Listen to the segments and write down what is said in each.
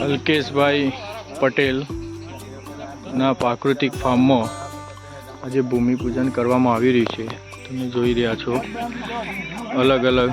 અલ્કેશભાઈ પટેલ ના પ્રાકૃતિક ફાર્મમાં આજે ભૂમિપૂજન કરવામાં આવી રહ્યું છે. તમે જોઈ રહ્યા છો અલગ અલગ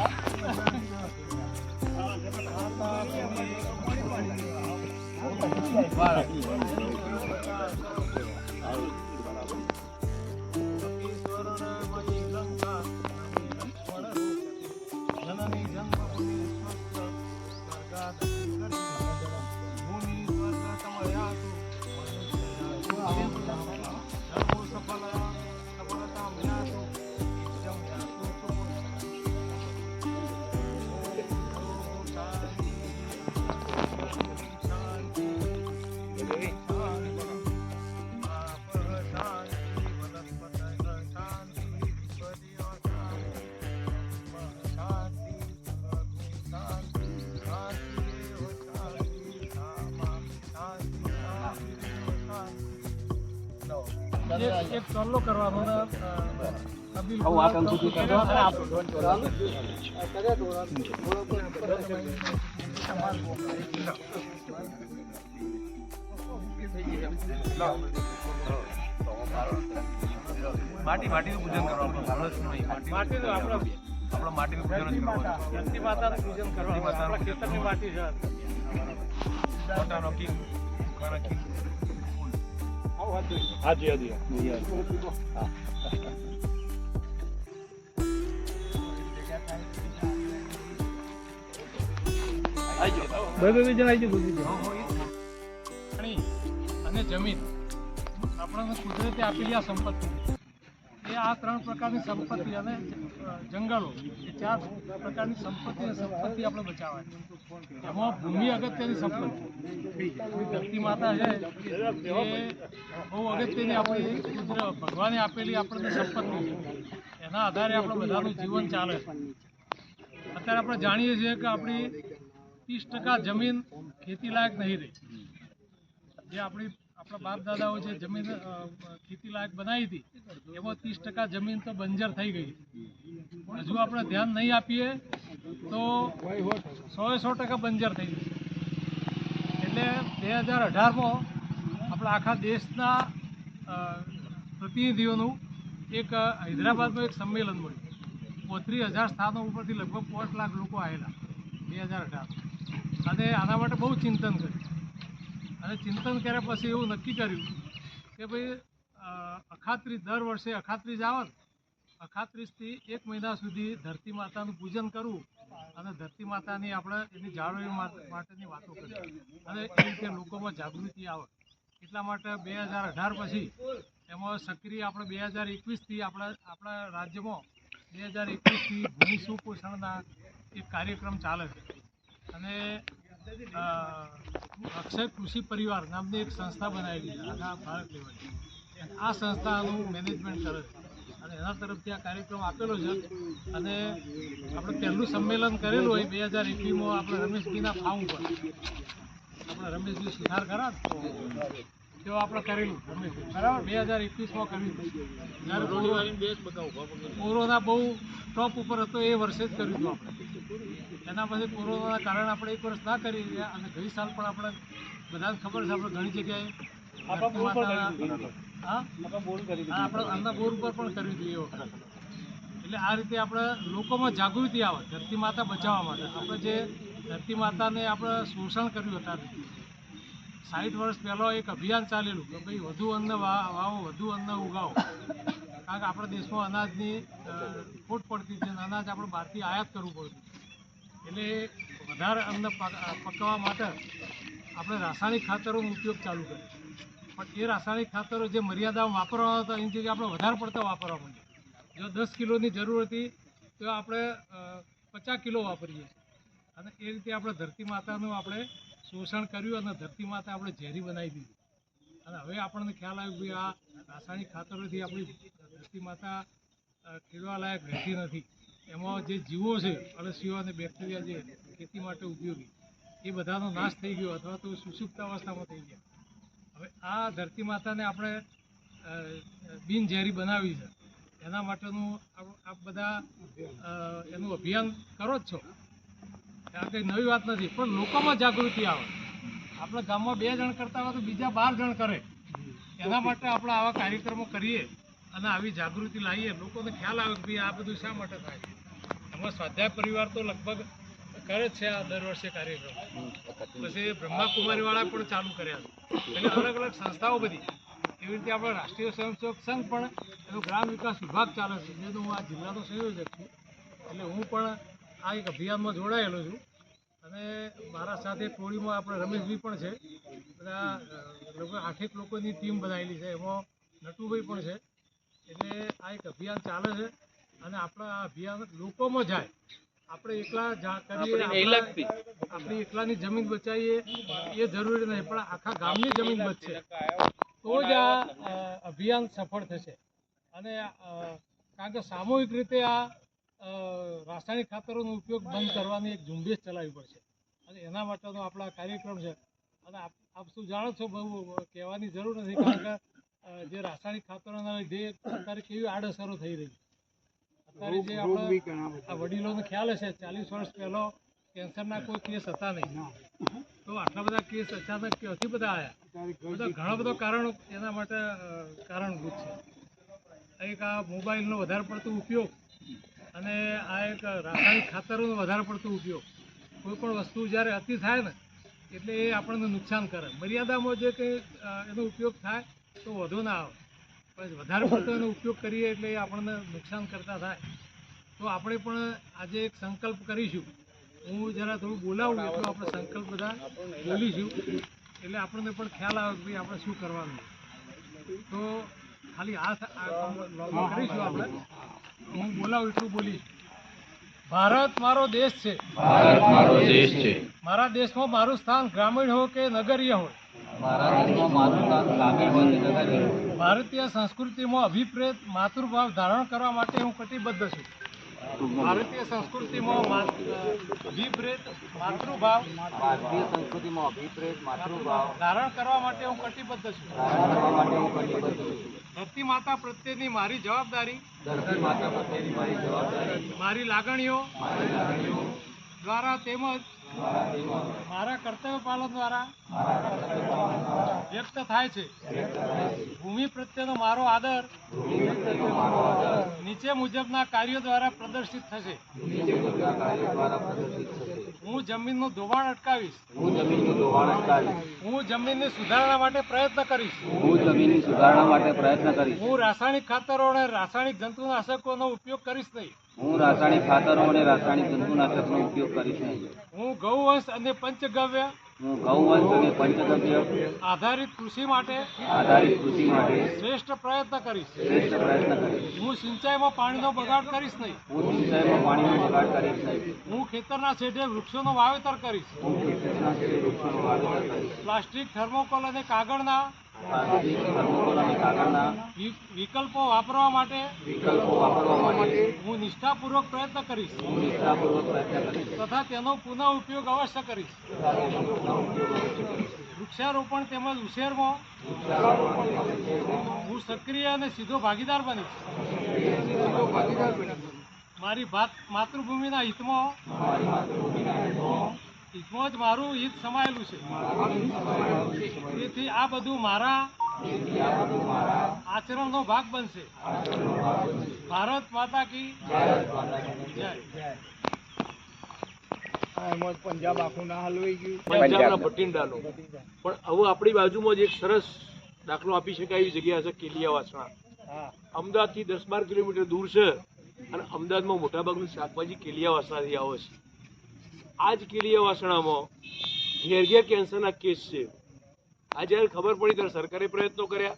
અ, કબીલ માટી માટીનું પૂજન કરવાનું માટીનું આપણે આપણે માટીનું પૂજન કરવાનું. ધરતી માતાનું પૂજન કરવાનું આપણા ખેતરની માટી છે. પોતાનો કિંગ કિંગ હાજી હાજી. પાણી અને જમીન. આપણને કુદરતે આપેલી આ સંપત્તિ. આ ત્રણ પ્રકારની સંપત્તિ અને જંગલો. એ ચાર પ્રકારની સંપત્તિ સંપત્તિ આપણે બચાવવાની. એમાં ભૂમિ અગત્યની સંપત્તિ. ધરતી માતા છે એ બહુ અગત્યની આપણી ભગવાને આપેલી આપણને સંપત્તિ. છે એના આધારે આપણે બધાનું જીવન ચાલે. અત્યારે આપણે જાણીએ છીએ કે આપણી ત્રીસ ટકા જમીન ખેતી લાયક નહીં રહી. જે આપણી આપણા બાપ દાદાઓ જે જમીન ખેતી લાયક બનાવી હતી, એમાં ત્રીસ ટકા જમીન તો બંજર થઈ ગઈ હજુ આપણે ધ્યાન નહીં આપીએ તો સો સો ટકા બંજર થઈ ગઈ એટલે બે હજાર અઢારમાં આપણા આખા દેશના પ્રતિનિધિઓનું એક હૈદરાબાદનું એક સંમેલન મળ્યું. પોત્રીસ હજાર સ્થાનો ઉપરથી લગભગ પાંચ લાખ લોકો આવેલા બે હજાર અઢાર અને આના માટે બહુ ચિંતન કર્યું. અને ચિંતન કર્યા પછી એવું નક્કી કર્યું કે ભાઈ અખાત્રી દર વર્ષે અખાત્રીજ આવે અખાત્રીસથી એક મહિના સુધી ધરતી માતાનું પૂજન કરવું અને ધરતી માતાની આપણે એની જાળવણી માટેની વાતો કરી અને એ રીતે લોકોમાં જાગૃતિ આવે. એટલા માટે બે હજાર અઢાર પછી એમાં સક્રિય આપણે બે હજાર એકવીસથી આપણા આપણા રાજ્યમાં બે હજાર એકવીસથી ભૂમિ સુપોષણના એક કાર્યક્રમ ચાલે છે. અને અ, અક્ષય કૃષિ પરિવાર નામની એક સંસ્થા બનાવેલી છે આખા ભારત લેવલની આ સંસ્થાનું મેનેજમેન્ટ કરે છે. અને એના તરફથી આ કાર્યક્રમ આપેલો છે. અને આપણે પહેલું સંમેલન કરેલું હોય બે હજાર એકવીસમાં આપણે રમેશજીના ફાર્મ ઉપર. આપણે રમેશજી સુધાર ખરા? તેઓ આપણે કરેલું રમેશજી. બરાબર? બે હજાર એકવીસમાં કર્યું કોરોના બહુ ટોપ ઉપર હતો એ વર્ષે જ કર્યું હતું આપણે. એના પછી કોરોનાના કારણે આપણે એક વર્ષ ના કરી રહ્યા અને ગઈ સાલ પણ આપણે બધાને ખબર છે આપણે ઘણી જગ્યાએ હા? આપણે આમના બોર ઉપર પણ કરવી જોઈએ એટલે આ રીતે આપણે લોકોમાં જાગૃતિ આવે ધરતી માતા બચાવવા માટે. આપણે જે ધરતી માતાને આપણે શોષણ કર્યું હતા સાઠ વર્ષ પહેલાં એક અભિયાન ચાલેલું કે ભાઈ વધુ અન્ન વાવો વધુ અન્ન ઉગાવો. કારણ કે આપણા દેશમાં અનાજની ખોટ પડતી હતી અને અનાજ આપણે બહારથી આયાત કરવું પડતું એટલે વધારે પક- પકવવા માટે આપણે રાસાયણિક ખાતરોનો ઉપયોગ ચાલુ કર્યો પણ એ રાસાયણિક ખાતરો જે મર્યાદામાં વાપરવાના હતા, એની જગ્યાએ આપણે વધારે પડતા વાપરવા માંડ્યા. જો દસ કિલોની જરૂર હતી, તો આપણે પચાસ કિલો વાપરીએ. અને એ રીતે આપણે ધરતી માતાનું આપણે શોષણ કર્યું અને ધરતી માતા આપણે ઝેરી બનાવી દીધી. અને હવે આપણને ખ્યાલ આવ્યો કે આ રાસાયણિક ખાતરોથી આપણી ધરતી માતા ખેડવા લાયક રહેતી નથી. એમાં જે જીવો છે અળસીઓ અને બેક્ટેરિયા જે ખેતી માટે ઉપયોગી, એ બધાનો નાશ થઈ ગયો અથવા તો સુષુપ્ત અવસ્થામાં થઈ ગયા. હવે આ ધરતી માતાને આપણે બિનઝેરી બનાવી છે. એના માટેનું આપ- બધા એનું અભિયાન કરો જ છો. આ કંઈ નવી વાત નથી, પણ લોકોમાં જાગૃતિ આવે. આપણે ગામમાં બે જણ કરતા હોય તો બીજા બાર જણ કરે. એના માટે આપણે આવા કાર્યક્રમો કરીએ અને આવી જાગૃતિ લાવીએ. લોકોને ખ્યાલ આવે કે ભાઈ આ બધું શા માટે થાય? એમાં સ્વાધ્યાય પરિવાર તો લગભગ કરે છે આ દર વર્ષે કાર્યક્રમ. પછી બ્રહ્માકુમારીવાળા પણ ચાલુ કર્યા છે. એટલે અલગ અલગ સંસ્થાઓ બધી. એવી રીતે આપણો રાષ્ટ્રીય સ્વયંસેવક સંઘ પણ એનો ગ્રામ વિકાસ વિભાગ ચાલે છે. જેનો હું આ જિલ્લાનો સંયોજક છું. એટલે હું પણ આ એક અભિયાનમાં જોડાયેલો છું. અને મારા સાથે ટોળીમાં આપણે રમેશભાઈ પણ છે. બધા લગભગ આઠેક લોકોની ટીમ બનાવેલી છે. એમાં નટુભાઈ પણ છે. એટલે આ એક અભિયાન ચાલે છે. અને આપણા આ અભિયાન લોકોમાં જાય. આપણે એકલા કરીએ આપણા- એકલાની જમીન બચાવીએ એ જરૂરી નહીં પણ આખા ગામની જમીન બચશે. તો જ આ અભિયાન સફળ થશે. અને કારણ કે સામૂહિક રીતે આ રાસાયણિક ખાતરોનો ઉપયોગ બંધ કરવાની એક ઝુંબેશ ચલાવવી પડશે. અને એના માટેનો આપણા કાર્યક્રમ છે. અને આપ શું જાણો છો બહુ કહેવાની જરૂર નથી કારણ કે જે રાસાયણિક ખાતરોના લીધે અત્યારે કેવી આડઅસરો થઈ રહી જે આપણા આ વડીલોને ખ્યાલ હશે ચાલીસ વર્ષ પહેલો કેન્સરના કોઈ કેસ હતા નહીં. તો આટલા બધા કેસ અચાનક ક્યાંથી બધા આવ્યા બધા ઘણા બધા કારણો એના માટે કારણભૂત છે. એક આ મોબાઈલનો વધારે પડતો ઉપયોગ અને આ એક રાસાયણિક ખાતરોનો વધારે પડતો ઉપયોગ. કોઈ પણ વસ્તુ જ્યારે અતિ થાય ને એટલે એ આપણને નુકસાન કરે. મર્યાદામાં જે કંઈ એનો ઉપયોગ થાય તો વધુ ના આવે. પણ વધારે પડતો એનો ઉપયોગ કરીએ એટલે એ આપણને નુકસાન કરતા થાય. તો આપણે પણ આજે એક સંકલ્પ કરીશું. હું જરા થોડું બોલાવું એટલું આપણે સંકલ્પ બધા બોલીશું. એટલે આપણને પણ ખ્યાલ આવે કે ભાઈ આપણે શું કરવાનું. તો ખાલી હાથ કરીશું આપણે. હું બોલાવું એટલું બોલીશ. ભારત મારો દેશ છે. ભારત મારો દેશ છે. મારા દેશમાં મારું સ્થાન ગ્રામીણ હોય કે નગરીય હોય ભારતીય સંસ્કૃતિમાં અભિપ્રેત માતૃભાવ ધારણ કરવા માટે હું કટિબદ્ધ છું. ભારતીય સંસ્કૃતિમાં અભિપ્રેત માતૃભાવ ભારતીય સંસ્કૃતિમાં અભિપ્રેત માતૃભાવ ધારણ કરવા માટે હું કટિબદ્ધ છું. ધરતી માતા પ્રત્યેની મારી જવાબદારી ધરતી માતા પ્રત્યેની મારી જવાબદારી મારી લાગણીઓ દ્વારા તેમજ મારા કર્તવ્ય પાલન દ્વારા વ્યક્ત થાય છે. ભૂમિ પ્રત્યેનો મારો આદર નીચે મુજબના કાર્યો દ્વારા પ્રદર્શિત થશે. હું જમીનનું ધોવાણ અટકાવીશ. હું જમીનનું ધોવાણ અટકાવીશ. હું જમીનની સુધારણા માટે પ્રયત્ન કરીશ. હું જમીનની સુધારણા માટે પ્રયત્ન કરીશ. હું રાસાયણિક ખાતરો અને રાસાયણિક જંતુનાશકોનો ઉપયોગ કરીશ નહીં. હું રાસાયણિક ખાતરો અને રાસાયણિક જંતુનાશકનો ઉપયોગ કરીશ નહીં. હું ગૌવંશ અને પંચગવ્ય હું ગૌવંશ અને પંચગવ્ય આધારિત કૃષિ માટે આધારિત કૃષિ માટે શ્રેષ્ઠ પ્રયત્ન કરીશ. શ્રેષ્ઠ પ્રયત્ન કરીશ. હું સિંચાઈમાં પાણીનો બગાડ કરીશ નહીં. હું સિંચાઈમાં પાણીનો બગાડ કરીશ નહીં. હું ખેતરના છેડે વૃક્ષોનો વાવેતર કરીશ. હું ખેતરના છેડે વૃક્ષોનું વાવેતર કરીશ. પ્લાસ્ટિક થર્મોકોલ અને કાગળના વિકલ્પો વાપરવા માટે વિકલ્પો વાપરવા માટે હું નિષ્ઠાપૂર્વક પ્રયત્ન કરીશ. હું નિષ્ઠાપૂર્વક પ્રયત્ન કરીશ. તથા તેનો પુનઃ ઉપયોગ અવશ્ય કરીશ. વૃક્ષારોપણ તેમજ ઉછેરમાં હું સક્રિય અને સીધો ભાગીદાર બનીશ. મારી માતૃભૂમિના હિતમાં હિતમાં જ મારું હિત સમાયેલું છે. તેથી આ બધું મારા આચરણનો ભાગ બનશે. ભારત માતા કી જય. પંજાબના ભટિંડાનો. પણ હવે આપણી બાજુમાં જ એક સરસ દાખલો આપી શકાય એવી જગ્યા છે કેલિયા વાસણા. અમદાવાદથી દસ બાર કિલોમીટર દૂર છે અને અમદાવાદમાં મોટાભાગનું શાકભાજી કેલિયા વાસણાથી આવે છે. આ જ વાસણામાં ઘેર ઘેર કેન્સરના કેસ છે. આ જ્યારે ખબર પડી ત્યારે સરકારે પ્રયત્નો કર્યા,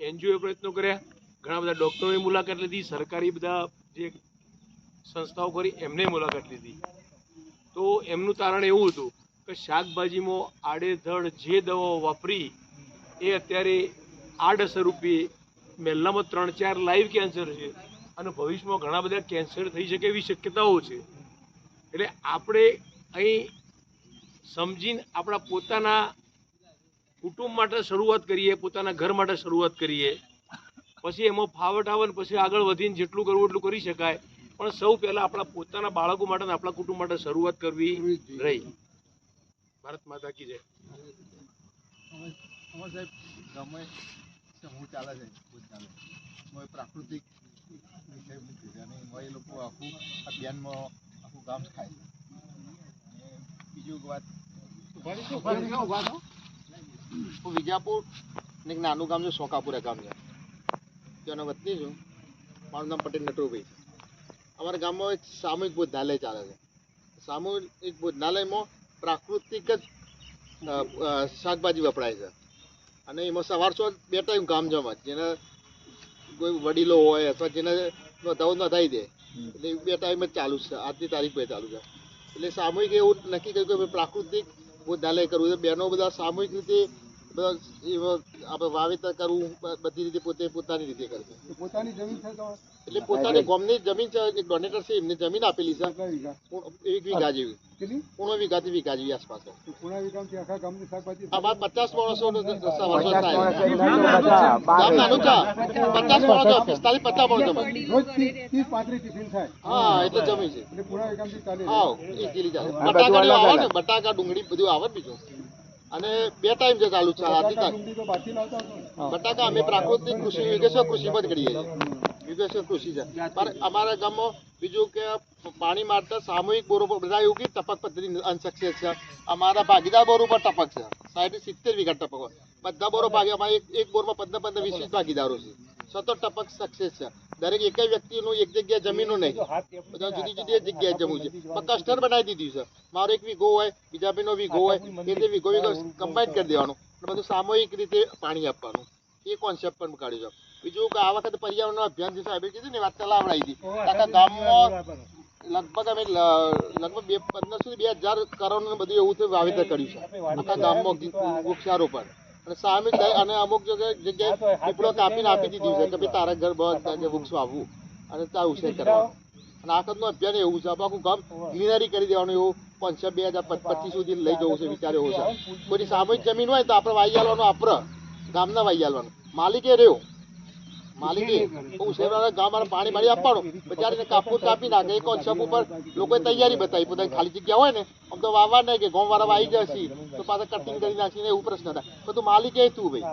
એનજીઓએ પ્રયત્નો કર્યા, ઘણા બધા ડૉક્ટરોએ મુલાકાત લીધી, સરકારી બધા જે સંસ્થાઓ કરી એમને મુલાકાત લીધી. તો એમનું તારણ એવું હતું કે શાકભાજીમાં આડેધડ જે દવાઓ વાપરી, એ અત્યારે આડઅસર રૂપે મહેલામાં ત્રણ ચાર લાઈવ કેન્સર છે અને ભવિષ્યમાં ઘણા બધા કેન્સર થઈ શકે એવી શક્યતાઓ છે. એટલે આપણે અહીં સમજીને આપણા પોતાના કુટુંબ માટે શરૂઆત કરીએ, પોતાના ઘર માટે શરૂઆત કરીએ. પછી એમાં ફાવટ આવે ને પછી આગળ વધીને જેટલું કરવું એટલું કરી શકાય. પણ સૌ પહેલાં આપણા પોતાના બાળકો માટે અને આપણા કુટુંબ માટે શરૂઆત કરવી રહી. ભારત માતા કી જય. સાહેબ ગમે હું ચાલે છે હું ચાલે પ્રાકૃતિક વિષય મૂકી છે અને એ લોકો આખું અભિયાનમાં આખું ગામ ખાય બીજું વાત. હું વિજાપુર ને એક નાનું ગામ છે સોકાપુરા ગામ છે. ત્યાંનો વતની છું. મારું નામ પટેલ નટુભાઈ છે. અમારા ગામમાં એક સામૂહિક ભોજનાલય ચાલે છે. સામૂહિક ભોજનાલયમાં પ્રાકૃતિક જ શાકભાજી વપરાય છે. અને એમાં સવાર સો બે ટાઈમ કામ જમા જેને કોઈ વડીલો હોય અથવા જેને નોંધાવું નોંધાવી દે એટલે એ બે ટાઈમ જ ચાલુ છે. આજની તારીખ પર ચાલુ છે. એટલે સામૂહિક એવું નક્કી કર્યું કે પ્રાકૃતિક ભોજનાલય કરવું છે. બહેનો બધા સામૂહિક રીતે આપણે વાવેતર કરવું બધી રીતે પોતે પોતાની રીતે કરશે પોતાની જમીન છે તો? એટલે પોતાની ગામની જમીન છે એક ડોનેટર છે એમને જમીન આપેલી છે. વીઘા? એક વીઘા જેવી. કેટલી? વીઘા થી વીઘા જેવી આસપાસ આમાં પચાસ માણસો સવાર થાય. ગામ ગામ નાનું છે. પચાસ માણસો પિસ્તાલીસ પચાસ માણસો હા એટલે જમીન છે. હા બટાકા આવે બટાકા ડુંગળી બધું આવે બીજું. અને બે ટાઈમ જે ચાલુ છે બટાકા અમે પ્રાકૃતિક કૃષિ વિગેશ્વર કૃષિમાં જ કરીએ છીએ. વિગેશ્વર કૃષિ છે. પણ અમારા ગામમાં બીજું કે પાણી માટે સામૂહિક બોરો પર બધા કે ટપક પદ્ધતિ અનસક્સેસ છે. અમારા ભાગીદાર બોર ઉપર ટપક છે. સાહેબ સિત્તેર વીઘા ટપક બધા બોરો ભાગે. અમારે એક બોરમાં પંદર પંદર વીસ વીસ ભાગીદારો છે. સતત ટપક સક્સેસ છે. દરેક એક વ્યક્તિનું એક જગ્યાએ જમીનનું નહીં. બધા જુદી જુદી જગ્યાએ જમવું છે. પણ કસ્ટર બનાવી દીધું છે. મારો એક વીઘો હોય બીજા ભાઈનો વીઘો હોય એ તે વીઘો વીઘો કમ્બાઈન કરી દેવાનું. અને બધું સામૂહિક રીતે પાણી આપવાનું. એ કોન્સેપ્ટ પણ કાઢ્યો છે. બીજું કે આ વખતે પર્યાવરણ અભિયાન જે સાહેબે કીધું ને વાત ચલાવડાવી હતી. આખા ગામમાં લગભગ અમે લગભગ બે પંદરસો થી બે હજાર કરોડનું બધું એવું વાવેતર કર્યું છે. આખા ગામમાં વૃક્ષારોપણ. અને સામે અને અમુક જગ્યાએ જગ્યાએ પીપળો કાપીને આપી દીધું છે કે ભાઈ તારા ઘર બસ વૃક્ષ વાવવું અને ત્યાં ઉછેર કરવાનો અને આ વખતનું અભિયાન એવું છે આખું ગામ ગ્રીનરી કરી દેવાનું એવું. પંચ બે હજાર પચીસ સુધી લઈ જવું છે વિચાર એવો છે કોઈ સામૂહિક જમીન હોય તો આપણે વાઈ આલવાનું આપણે ગામના વાઈ આલવાનું માલિકે રહ્યો. માલિકે પાણી પાણી આપવાનું. બચારીને કાપવું કાપી નાખે. એ કોન્સેપ્ટ ઉપર લોકોએ તૈયારી બતાવી. પોતાની ખાલી જગ્યા હોય ને આમ તો વાવવા નહીં કે ગામ વાળા વાઈ જશે તો પાછા કટિંગ કરી નાખીને એવું પ્રશ્ન થાય. તું માલિકે તું ભાઈ.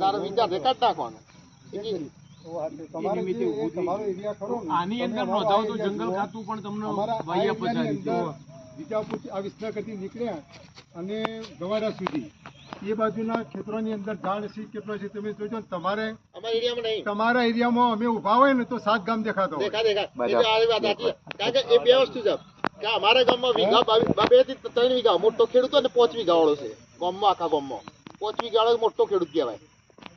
તારો વિચાર છે કાઢ નાખવાનો આની અંદર તમે તો જંગલ ખાતું પણ તમને વાહિયા આ વિસનગરથી નીકળ્યા અને ગવાડા સુધી. એ બાજુના ખેતરોની અંદર ઝાડ સી કેટલો છે તમે જોજો ને તમારે અમારા એરિયામાં નહીં. તમારા એરિયામાં અમે ઊભા હોય ને તો સાત ગામ દેખાતો એ બે વસ્તુ છે. કે અમારા ગામમાં વીઘા બેથી ત્રણ વીઘા. મોટો ખેડૂત અને પાંચ વીઘા વાળો છે. ગામમાં આખા ગામમાં. પાંચ વીઘા વાળો મોટો ખેડૂત કહેવાય.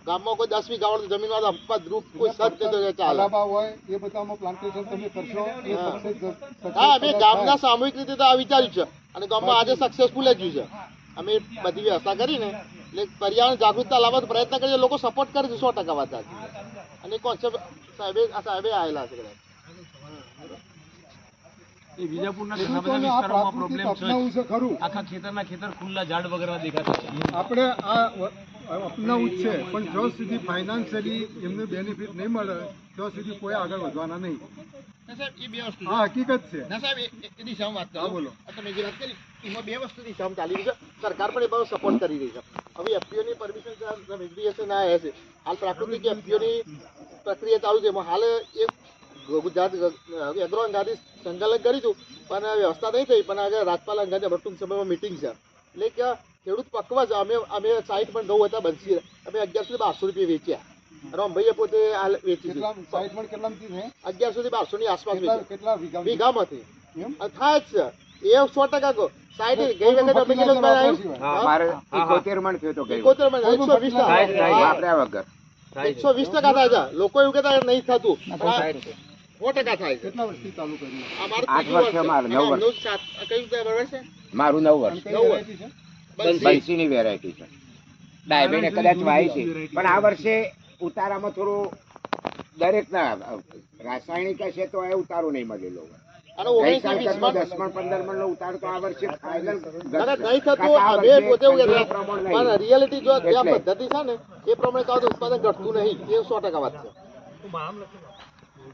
ગામમાં કોઈ દસ વીઘા વાળો જમીન વાળો અપવાદ રૂપ કોઈ સત ચાલે. હોય એ બધામાં પ્લાન્ટેશન તમે કરશો હા. અમે ગામના સામૂહિક રીતે તો આ વિચાર્યું છે. અને ગામમાં આજે સક્સેસફુલ જ છે. અમે બધી વ્યવસ્થા કરીને એટલે પર્યાવરણ જાગૃતતા લાવવાનો પ્રયત્ન કરીએ લોકો સપોર્ટ કરે છે સો ટકા વાત અને કોન્સેપ્ટ સાહેબે આ સાહેબે આવેલા છે કદાચ. એ ઘણા બધા વિસ્તારોમાં પ્રોબ્લેમ છે. અપનાવવું છે ખરું. આખા ખેતરના ખેતર ખુલ્લા ઝાડ વગેરે દેખાતા છે. આપણે આ અપનાવવું જ છે પણ જ્યાં સુધી ફાઇનાન્શિયલી એમને બેનિફિટ નહીં મળે ત્યાં સુધી કોઈ આગળ વધવાના નહીં. ના સાહેબ એ બે વસ્તુ હકીકત છે. ના હા, બોલો. આ તમે જે વાત કરી એમાં બે વસ્તુની દિશામાં ચાલી રહી છે. સરકાર પણ એ બાબત સપોર્ટ કરી રહી છે. હવે એફપીઓની પરમિશન વેરિફિકેશન આવ્યા છે હાલ પ્રાકૃતિક એફપીઓની પ્રક્રિયા ચાલુ છે. એમાં હાલ એ ગુજરાત એગ્રો અંગાથી સંચાલન કરીશું હતું પણ વ્યવસ્થા નહીં થઈ પણ આગળ રાજપાલ અંગાથી હમણાં ટૂંક સમયમાં મિટિંગ છે. એટલે કે ખેડૂત પકવા છે અમે અમે સાઈઠ પણ ઘઉં હતા બનશી. અમે અગિયારસો થી બારસો રૂપિયા વેચ્યા. રામભાઈએ પોતે હાલ વેચી કેટલા અગિયારસો થી બારસો ની આસપાસ કેટલા વેચ્યા. કેટલા વીઘા વીઘામાંથી થાય જ છે. એ સો ટકા કહો. સાઈડ ગઈ વખત અમે કેટલો ફર્ટિલાઇઝર આવ્યું વાપરવા સિવાય. મારે એકોતેર મણ થયો તો ગઈ એકોતેર એકસો વીસ વાપર્યા વગર. એકસો વીસ ટકા થાય છે. લોકો એવું કહેતા નહીં થતું. સો ટકા થાય છે. કેટલા વર્ષથી ચાલુ કર્યું? મારું આઠ વર્ષ છે વર્ષ મારે, છે. નવ વર્ષ. સાત- કયું બરાબર છે? મારું નવ વર્ષ. નવ બંસી. બંસીની વેરાયટી છે. ડાયબીને કદાચ વાય છે. પણ આ વર્ષે ઉતારામાં થોડું દરેકના રાસાયણિક હશે તો એ ઉતારો નહીં મળેલો રિયાલિટી જો જે આ એટલે. પદ્ધતિ છે ને એ પ્રમાણે ઉત્પાદન ઘટતું નહીં. એ સો ટકા વાત છે.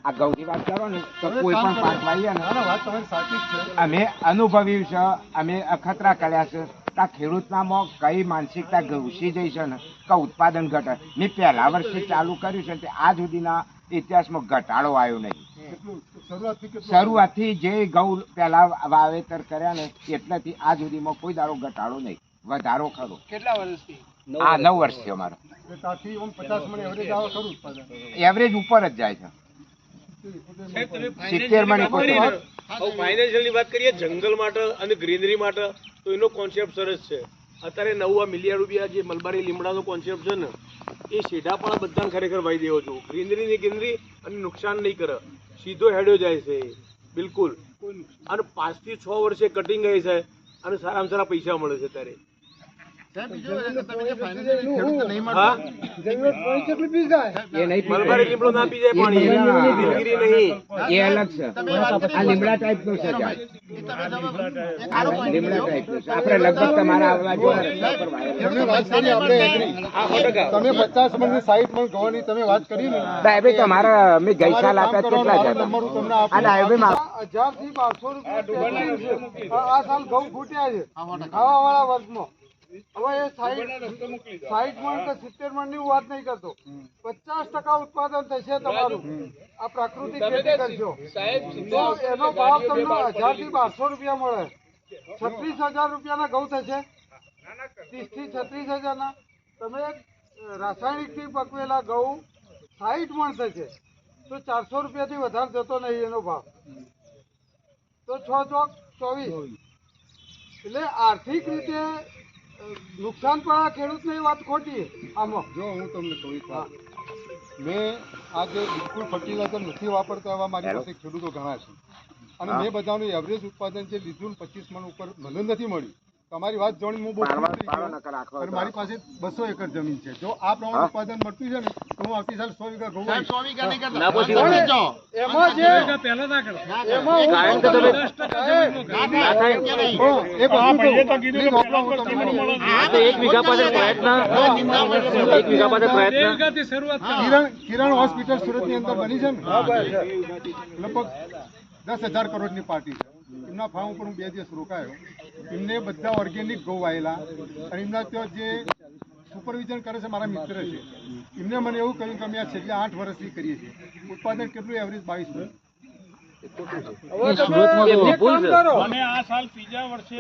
આ ઘઉંની વાત કરો ને તો કોઈ પણ પાક વાવીએ ને. ના ના વાત સાચી છે. અમે અનુભવ્યું છે અમે અખતરા કર્યા છે. આ ખેડૂતનામાં કઈ માનસિકતા ઘૂસી જઈ છે ને? કે ઉત્પાદન ઘટે? મેં પહેલા વર્ષે ચાલુ કર્યું છે ને તે આજ સુધીના ઇતિહાસમાં ઘટાડો આવ્યો નહીં. કેટલું શરૂઆતથી જે ઘઉં પહેલા વાવેતર કર્યા ને એટલેથી આજ સુધીમાં કોઈ દારો ઘટાડો નહીં. વધારો ખરો. કેટલા વર્ષથી? આ નવ વર્ષ છે અમારો. એવરેજ આવે ખરું ઉત્પાદન એવરેજ ઉપર જ જાય છે. સિત્તેર મણ. ફાઇનાન્શિયલની વાત કરીએ જંગલ માટે અને ગ્રીનરી માટે તો એનો કોન્સેપ્ટ સરસ છે. અત્યારે નવું આ મિલિયન રૂપિયા જે મલબારી લીમડાનો કોન્સેપ્ટ છે ને એ સીધા પણ બધાને ખરેખર વાઈ દેવો છું. ગ્રીનરી ની ગ્રીનરી અને નુકસાન નહીં કરે. સીધો હેડ્યો જાય છે બિલકુલ. અને પાંચથી છ વર્ષે કટિંગ ગઈ છે અને સારામાં સારા પૈસા મળે છે ત્યારે. સાહેબ, બીજું એ કે તમે જે financially ખેડૂતને નહીં મળતું. હા એ નહીં પીવે. મલબારી લીમડો ના પી જાય પાણી. નીલગિરી નહીં. એ અલગ છે. તમે વાત કરી આ લીમડા ટાઈપનું છે ઝાડ. એ તમે તમે એક આરો point લીમડા લીધો. ટાઈપનું છે. આપણે લગભગ તમારા આવવા. તમે પચાસ મણની સાઈઠ મણ ગવાની તમે વાત કરી ને. ડાયબે તમારા અમે ગઈ સાલ આપ્યા કેટલા હતા. આ ડાયબે હજારથી બારસો રૂપિયા આ સાલ ઘઉં ફૂટ્યા છે. ખાવા વાળા વર્ગમાં. હવે એ સાઈઠ સાઈઠ મણ કે સિત્તેર મણની વાત નહીં કરતો. પચાસ ટકા ઉત્પાદન થશે તમારું. આ પ્રાકૃતિક ખેતી કરશો તો એનો ભાવ તમને હજારથી બારસો રૂપિયા મળે. છત્રીસ હજાર રૂપિયાના ઘઉં થશે. ત્રીસથી છત્રીસ હજારના. તમે રાસાયણિકથી પકવેલા ઘઉં સાઈઠ મણ થશે. તો ચારસો રૂપિયાથી વધારે જતો નહીં એનો ભાવ. તો છ ચોક ચોવીસ. એટલે આર્થિક રીતે નુકસાન પણ આ ખેડૂતને એ વાત ખોટી. આમાં જો હું તમને કહું એક વાત. મેં આજે બિલકુલ ફર્ટિલાઇઝર નથી વાપરતા એવા મારી પાસે ખેડૂતો ઘણા છે. અને મેં બધાનું એવરેજ ઉત્પાદન જે લીધું ને પચીસ મણ ઉપર મને નથી મળ્યું. તમારી વાત જાણી હું બહુ અને મારી પાસે બસો એકર જમીન છે. જો આ પ્રમાણે ઉત્પાદન મળતું છે ને તો હું આવતી સાલ સો વીઘા ઘઉં સો વીઘા નહીં કરતા. એમાં જે પહેલા ના કરતા એમાં થાય. કે? હા, એ બધું કહું. Please વાપરો, હું તમને હા, તો એક વીઘા પાસે પ્રયત્ન. એક વીઘા પાસે વીઘાથી શરૂઆત કિરણ કિરણ હોસ્પિટલ સુરતની અંદર બની છે ને? લગભગ દસ હજાર કરોડની પાર્ટી છે. એમના ફાર્મ ઉપર હું બે દિવસ રોકાયો. એમને બધા ઓર્ગેનિક ઘઉં વાયેલા. અને એમના ત્યાં જે સુપરવિઝન કરે છે મારા મિત્ર છે એમને મને એવું કહ્યું કે અમે આ છેલ્લા આઠ વર્ષથી કરીએ છીએ. ઉત્પાદન કેટલું એવરેજ બાવીસ મણ સાલ ત્રીજા વર્ષે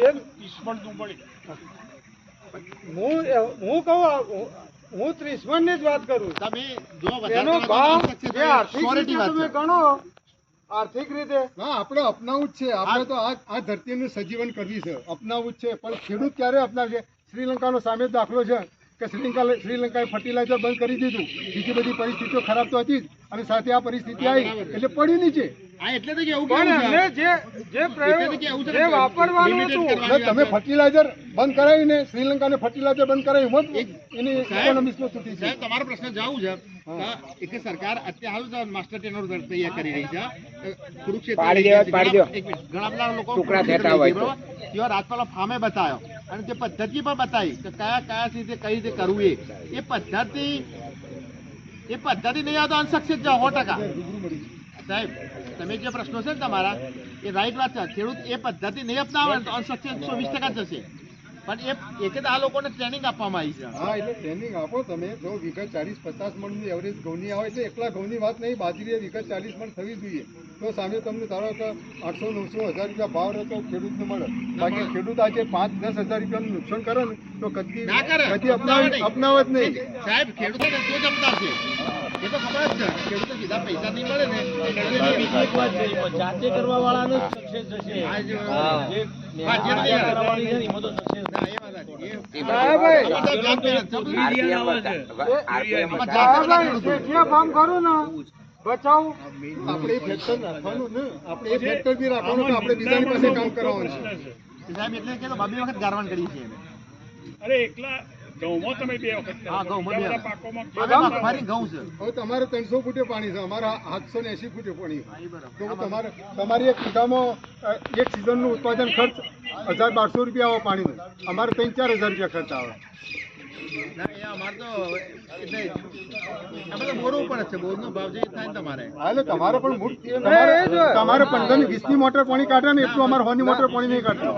હું હું કહું હું ત્રીસમણની જ વાત કરું તમે. ગણો આર્થિક રીતે? હા આપણે અપનાવવું જ છે. આપણે તો આ આ ધરતીનું સજીવન કરવી છે. અપનાવવું જ છે. પણ ખેડૂત ક્યારે અપનાવશે? શ્રીલંકાનો સામે દાખલો છે કે શ્રીલંકા શ્રીલંકાએ ફર્ટિલાઇઝર બંધ કરી દીધું. બીજી બધી પરિસ્થિતિઓ ખરાબ તો હતી જ. અને સાથે આ પરિસ્થિતિ આવી. એટલે પડ્યું નીચે. ને, તમે ફર્ટિલાઇઝર બંધ કરાવીને શ્રીલંકાને ફર્ટિલાઇઝર બંધ કરાવી એની ઇકોનોમિક્સનો તૂટી છે. તમારો પ્રશ્ન જવું છે. એક સરકાર અત્યારે હાલ માસ્ટર ટ્રેનર તૈયાર કરી રહી છે. કુરુક્ષેત્ર ઘણા- બધા લોકો રાજપાલો ફામે બતાવ્યો. અને જે પદ્ધતિ પણ બતાવી કે કયા કયા રીતે કઈ રીતે કરવું એ. પદ્ધતિ એ પદ્ધતિ નહીં આવતો અનસક્સેસ જાઓ સો ટકા. સાહેબ તમે જે પ્રશ્નો છે ને તમારા એ રાઈટ વાત છે. ખેડૂત એ પદ્ધતિ નહીં અપનાવે તો અનસક્સેસ સો વીસ ટકા જશે. પણ એ એક જ આ લોકોને ટ્રેનિંગ આપવામાં આવી છે. હા એટલે ટ્રેનિંગ આપો તમે. જો વિગત ચાલીસ પચાસ મણની એવરેજ ઘઉંની આવે એટલે એકલા ઘઉંની વાત નહીં બાજરી વિગત ચાલીસ મણ થવી જોઈએ. તો સામે તમને ધારો કે આઠસો નવસો હજાર રૂપિયા ભાવ રહે તો ખેડૂતને મળે. બાકી ખેડૂત આજે પાંચ દસ હજાર રૂપિયાનું નુકસાન કરે ને તો કદી કદી અપનાવે અપનાવે જ નહીં. સાહેબ ખેડૂતો તો જ અપનાવશે? એ તો ખબર જ છે. સીધા પૈસા નહીં મળે ને જાતે કરવા વાળાનો સક્સેસ થશે. કરવાની બચાવ. આપણે ફેક્ટર રાખવાનું ને. આપણે એ ફેક્ટર બી રાખવાનું કે આપણે બીજાની પાસે કામ કરાવવાનું છે. સાહેબ એટલે કે તો બબે વખત ગારવાન કરી છે અરે એકલા હવે તમારે ત્રણસો ફૂટે પાણી છે. અમારા સાતસો ને એસી ફૂટે પાણી તો તમારે તમારી એક વીઘામાં એક સિઝનનું ઉત્પાદન ખર્ચ હજાર બારસો રૂપિયા આવે પાણીનું અમારે ત્રણ ચાર હજાર રૂપિયા ખર્ચ આવે. તમારે. પણ મૂળ તમારે તમારે પંદરની વીસની મોટર પાણી કાઢે ને એટલું અમારે હોની મોટર પાણી નહીં કાઢતું.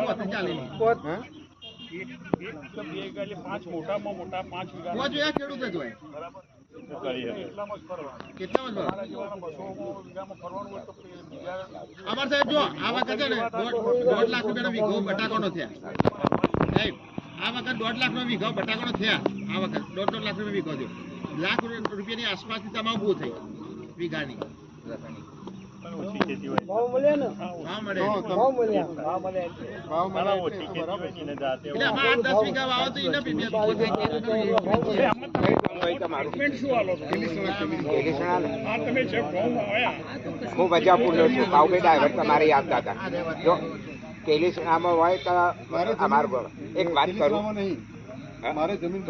અમારે સાહેબ જો, આ વખતે દોઢ લાખ રૂપિયાનો વીઘો બટાકાનો થયા. આ વખત દોઢ લાખનો વીઘો બટાકાનો થયા. આ વખત દોઢ દોઢ લાખ રૂપિયા વીઘો થયો. લાખ રૂપિયાની આસપાસની તમામ થઈ વીઘાની. ભાવ મળે. ભાવ મળે બરાબર. એટલે આમાં આઠ દસ વીઘા વાવો તો એને બી બે કેલીસણા ને? હું વજાપુરનો છું. ભાવભાઈ ડ્રાઈવર તમારે આપતા હતા જો કેલીસણામાં હોય તો અમારું એક વાત કરું. મારે જમીન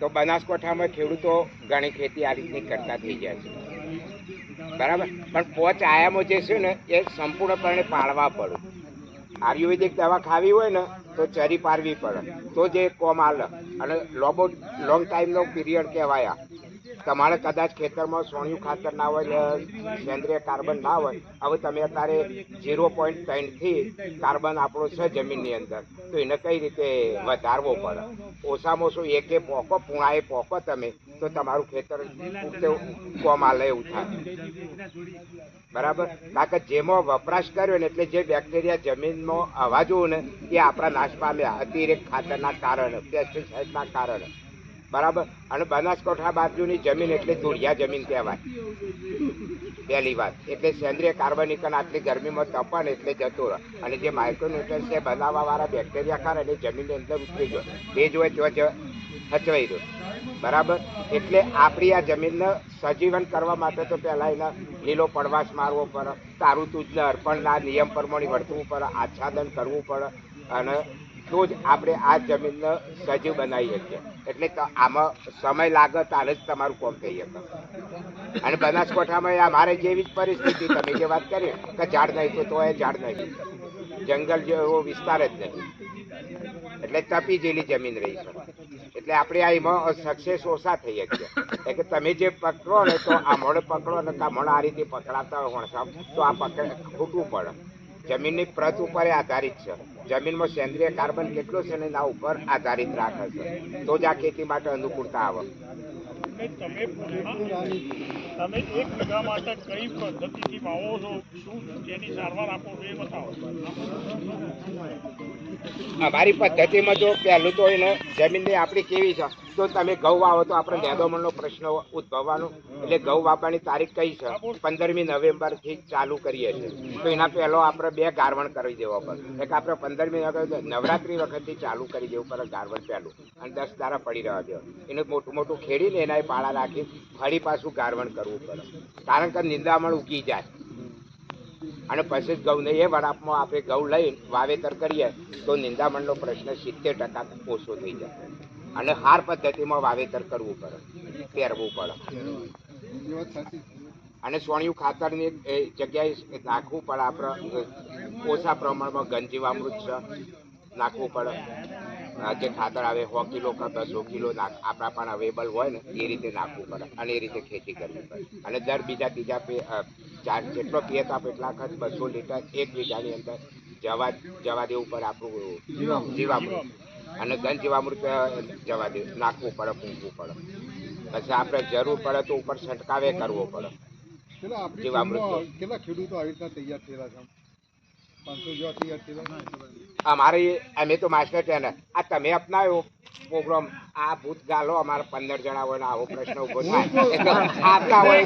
તો બનાસકાંઠામાં ખેડૂતો ઘણી ખેતી આ રીતની કરતા થઈ જાય છે. બરાબર. પણ પોચ આયામો જે છે ને, એ સંપૂર્ણપણે પાળવા પડે. આયુર્વેદિક દવા ખાવી હોય ને, તો ચરી પાડવી પડે. તો જે કોમ આલે. અને લોબો લોંગ ટાઈમનો પીરિયડ કહેવાય તમારે કદાચ ખેતરમાં સોણિયું ખાતર ના હોય સેન્દ્રિય કાર્બન ના હોય, હવે તમે અત્યારે ઝીરો પોઈન્ટ ત્રણથી કાર્બન આપણો છે જમીનની અંદર. તો એને કઈ રીતે વધારવો પડે? ઓછામાં ઓછું એકે પોકો પૂણાએ પોકો તમે, તો તમારું ખેતર ઉગતે લે એવું થાય. બરાબર? કારણ જેમાં વપરાશ કર્યો ને એટલે જે બેક્ટેરિયા જમીનમાં આવવા જોવે ને, એ આપણા નાશ પામ્યા અતિરેક ખાતરના કારણે પેસ્ટિસાઇડના કારણે. બરાબર? અને બનાસકાંઠા બાજુની જમીન એટલે ધૂળિયા જમીન કહેવાય. પહેલી વાત. એટલે સેન્દ્રિય કાર્બનિક આટલી ગરમીમાં તપન એટલે જતો રહે. અને જે માઇક્રોન્યુટ્રન્સ છે બનાવવા વાળા બેક્ટેરિયા કારણે જમીનની અંદર ઉતરી ગયો ભેજ હોય તો જ હચવાઈ રહ્યો બરાબર? એટલે આપણી આ જમીનને સજીવન કરવા માટે તો પહેલાં એના લીલો પડવાશ મારવો પડે, તારું તુજને અર્પણના નિયમ પ્રમાણે વર્તવું પડે, આચ્છાદન કરવું પડે અને તો જ આપણે આ જમીનને સજીવ બનાવી શકીએ. એટલે આમાં સમય લાગે ત્યારે જ તમારું કોમ થઈ શકે. અને બનાસકાંઠામાં અમારે જેવી જ પરિસ્થિતિ, તમે જે વાત કરી, કે ઝાડ નહીં તો એ ઝાડ નહીં જંગલ જેવો વિસ્તાર જ નહીં એટલે તપી જેલી જમીન રહી છે એટલે આપણે આ એમાં સક્સેસ ઓછા થઈ શકીએ. કે તમે જે પકડો ને તો આ મોડે પકડો ને કા મોડા આ રીતે પકડાતા હોણ તો આ પકડ ખૂટવું પડે. જમીનની પ્રત ઉપર આધારિત છે. જમીનમાં સેન્દ્રિય કાર્બન કેટલો છે ને એના ઉપર આધારિત રાખે છે. તો જ આ ખેતી માટે અનુકૂળતા આવે. તમે એક વીઘા માટે કઈ પદ્ધતિથી વાવો છો? શું તેની સારવાર આપો એ બતાવો. અમારી પદ્ધતિમાં જો પહેલું તો એને જમીનની આપણી કેવી છે? તો તમે ઘઉં વાવો તો આપણે લેબોમણનો પ્રશ્ન ઉદ્ભવવાનો. એટલે ઘઉં વાવવાની તારીખ કઈ છે? પંદરમી નવેમ્બરથી ચાલુ કરીએ છીએ. તો એના પહેલો આપણે બે ગારવણ કરી દેવા પડે. એક આપણે પંદરમી નવરાત્રી વખતથી ચાલુ કરી દેવું પડે ગારવણ પહેલું. અને દસ દારા પડી રહ્યા દેવા. એને મોટું મોટું ખેડીને એના પાળા રાખી ફરી પાછું ગારવણ કરવું પડે. કારણ કે નિંદામણ ઉગી જાય. અને પછી ઘઉંને એ વડાપમાં આપણે ઘઉં લઈ વાવેતર કરીએ તો નિંદામણનો પ્રશ્ન સિત્તેર ટકા ઓછો થઈ જાય. અને હાર પદ્ધતિમાં વાવેતર કરવું પડે, પહેરવું પડે. અને સોણિયું ખાતરની જગ્યાએ નાખવું પડે આપણે ઓછા પ્રમાણમાં ગંજીવામૃત છે નાખવું પડે. જે ખાતર આવે, સો કિલો કે બસો કિલો નાખ, આપણા પણ અવેલેબલ હોય ને, એ રીતે નાખવું પડે અને એ રીતે ખેતી કરવી પડે. અને દર બીજા ત્રીજા ચાર, જેટલો પિયત આપે એટલા ખર્ચ બસો લીટર એક વીઘાની અંદર જવા જવા દેવું પડે આપણું જીવામૃત. અને ઘન જીવામૃત જવા દે નાખવું પડે પૂંખવું પડે. પછી આપણે જરૂર પડે તો ઉપર છંટકાવે કરવો પડે. જીવામૃત કેટલા ખેડૂતો આવી રીતના તૈયાર થયેલા છે? અમારે અમે તો માસ્ટર છે ને. આ તમે અપનાવ્યો પ્રોગ્રામ. આ ભૂત ગાલો અમારા પંદર જણા હોય ને આવો પ્રશ્ન ઊભો થાય. એટલે આપતા હોય